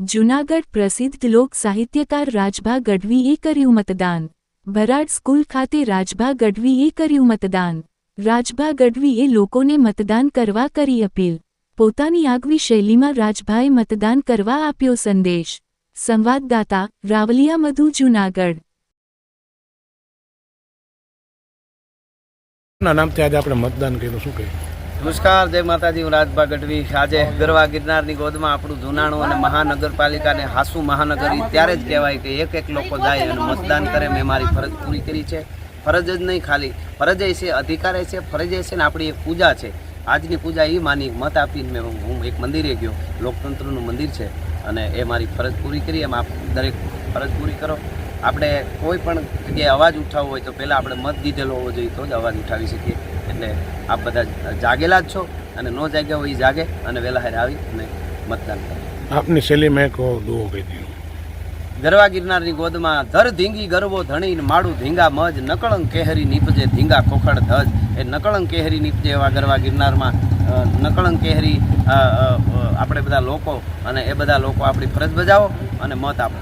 જૂનાગઢ પ્રસિદ્ધ લોક સાહિત્યકાર રાજભા ગઢવીએ કર્યું મતદાન. ભરાડ સ્કૂલ ખાતે રાજભા ગઢવીએ કર્યું મતદાન. રાજભા ગઢવીએ લોકોને મતદાન કરવા કરી અપીલ. પોતાની આગવી શૈલીમાં રાજભાએ મતદાન કરવા આપ્યો સંદેશ. સંવાદદાતા રાવલિયા મધુ, જૂનાગઢ. ના નામથી આજે આપણે મતદાન કર્યું, શું કહે નમસ્કાર, જય માતાજી, હું રાજભા ગઢવી આજે ગરવા ગિરનારની ગોદમાં આપણું જૂનાણું અને મહાનગરપાલિકાને હાસુ મહાનગરી ત્યારે જ કહેવાય કે એક એક લોકો જાય અને મતદાન કરે. મેં મારી ફરજ પૂરી કરી છે. ફરજ જ નહીં ખાલી, ફરજ એ છે, અધિકારે છે, ફરજ એ છે ને આપણી એક પૂજા છે. આજની પૂજા એ માની મત આપીને મેં હું એક મંદિરે ગયો. લોકતંત્રનું મંદિર છે અને એ મારી ફરજ પૂરી કરી. એમ આપ દરેક ફરજ પૂરી કરો. આપણે કોઈ પણ જગ્યાએ અવાજ ઉઠાવવો હોય તો પહેલાં આપણે મત દીધેલો હોવો જોઈએ તો જ અવાજ ઉઠાવી શકીએ. એટલે આપ બધા જાગેલા જ છો અને ન જાગ્યા હોય એ જાગે અને વહેલા હારે આવી અને મતદાન કરે. આપની શૈલીમાં કહો દુઓ કહી ગરવા ગિરનારની ગોદમાં ધર ધીંગી ગરવો ધણી માડું ધીંગા મજ નકળંગ કેહરી નીપજે ધીંગા ખોખડ ધજ. એ નકળંગ કેહરી નીપજે એવા ગરવા ગિરનારમાં નકળંગ કેહરી આપણે બધા લોકો અને એ બધા લોકો આપણી ફરજ બજાવો અને મત આપો.